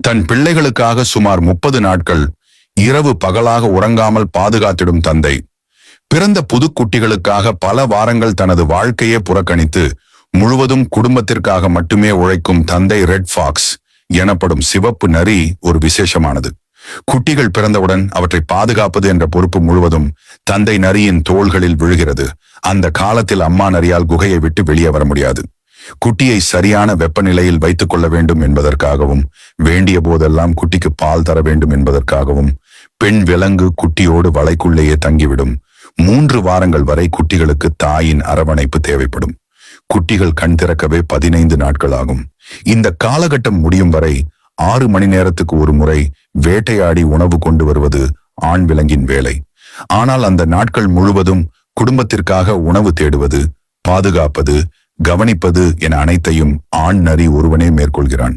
தன் பிள்ளைகளுக்காக சுமார் முப்பது நாட்கள் இரவு பகலாக உறங்காமல் பாதுகாத்திடும் தந்தை. பிறந்த புதுக்குட்டிகளுக்காக பல வாரங்கள் தனது வாழ்க்கையே புறக்கணித்து முழுவதும் குடும்பத்திற்காக மட்டுமே உழைக்கும் தந்தை ரெட் ஃபாக்ஸ் எனப்படும் சிவப்பு நரி ஒரு விசேஷமானது. குட்டிகள் பிறந்தவுடன் அவற்றை பாதுகாப்பது என்ற பொறுப்பு முழுவதும் தந்தை நரியின் தோள்களில் விழுகிறது. அந்த காலத்தில் அம்மா நரியால் குகையை விட்டு வெளியே வர முடியாது. குட்டியை சரியான வெப்பநிலையில் வைத்துக் கொள்ள வேண்டும் என்பதற்காகவும் வேண்டிய போதெல்லாம் குட்டிக்கு பால் தர வேண்டும் என்பதற்காகவும் பெண் விலங்கு குட்டியோடு வலைக்குள்ளேயே தங்கிவிடும். மூன்று வாரங்கள் வரை குட்டிகளுக்கு தாயின் அரவணைப்பு தேவைப்படும். குட்டிகள் கண் திறக்கவே பதினைந்து நாட்கள் ஆகும் இந்த காலகட்டம் முடியும் வரை ஆறு மணி நேரத்துக்கு ஒரு முறை வேட்டையாடி உணவு கொண்டு வருவது ஆண் விலங்கின் வேலை. ஆனால் அந்த நாட்கள் முழுவதும் குடும்பத்திற்காக உணவு தேடுவது பாதுகாப்பது கவனிப்பது என அனைத்தையும் ஆண் நரி ஒருவனே மேற்கொள்கிறான்.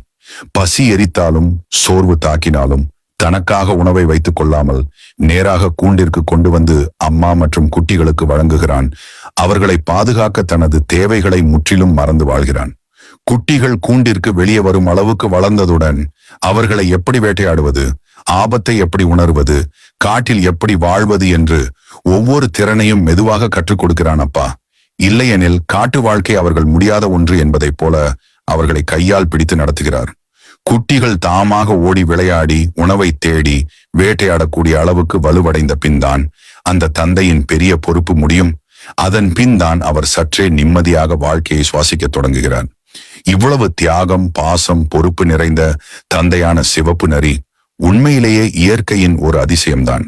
பசி எரித்தாலும் சோர்வு தாக்கினாலும் தனக்காக உணவை வைத்துக் கொள்ளாமல் நேராக கூண்டிற்கு கொண்டு வந்து அம்மா மற்றும் குட்டிகளுக்கு வழங்குகிறான். அவர்களை பாதுகாக்க தனது தேவைகளை முற்றிலும் மறந்து வாழ்கிறான். குட்டிகள் கூண்டிற்கு வெளியே வரும் அளவுக்கு வளர்ந்ததுடன் அவர்களை எப்படி வேட்டையாடுவது ஆபத்தை எப்படி உணர்வது காட்டில் எப்படி வாழ்வது என்று ஒவ்வொரு திறனையும் மெதுவாக கற்றுக் கொடுக்கிறான் அப்பா. இல்லையெனில் காட்டு வாழ்க்கை அவர்கள் முடியாத ஒன்று என்பதைப் போல அவர்களை கையால் பிடித்து நடத்துகிறார். குட்டிகள் தாமாக ஓடி விளையாடி உணவை தேடி வேட்டையாடக்கூடிய அளவுக்கு வலுவடைந்த பின்தான் அந்த தந்தையின் பெரிய பொறுப்பு முடியும். அதன் பின்தான் அவர் சற்றே நிம்மதியாக வாழ்க்கையை சுவாசிக்கத் தொடங்குகிறார். இவ்வளவு தியாகம் பாசம் பொறுப்பு நிறைந்த தந்தையான சிவப்பு நரி உண்மையிலேயே இயற்கையின் ஒரு அதிசயம்தான்.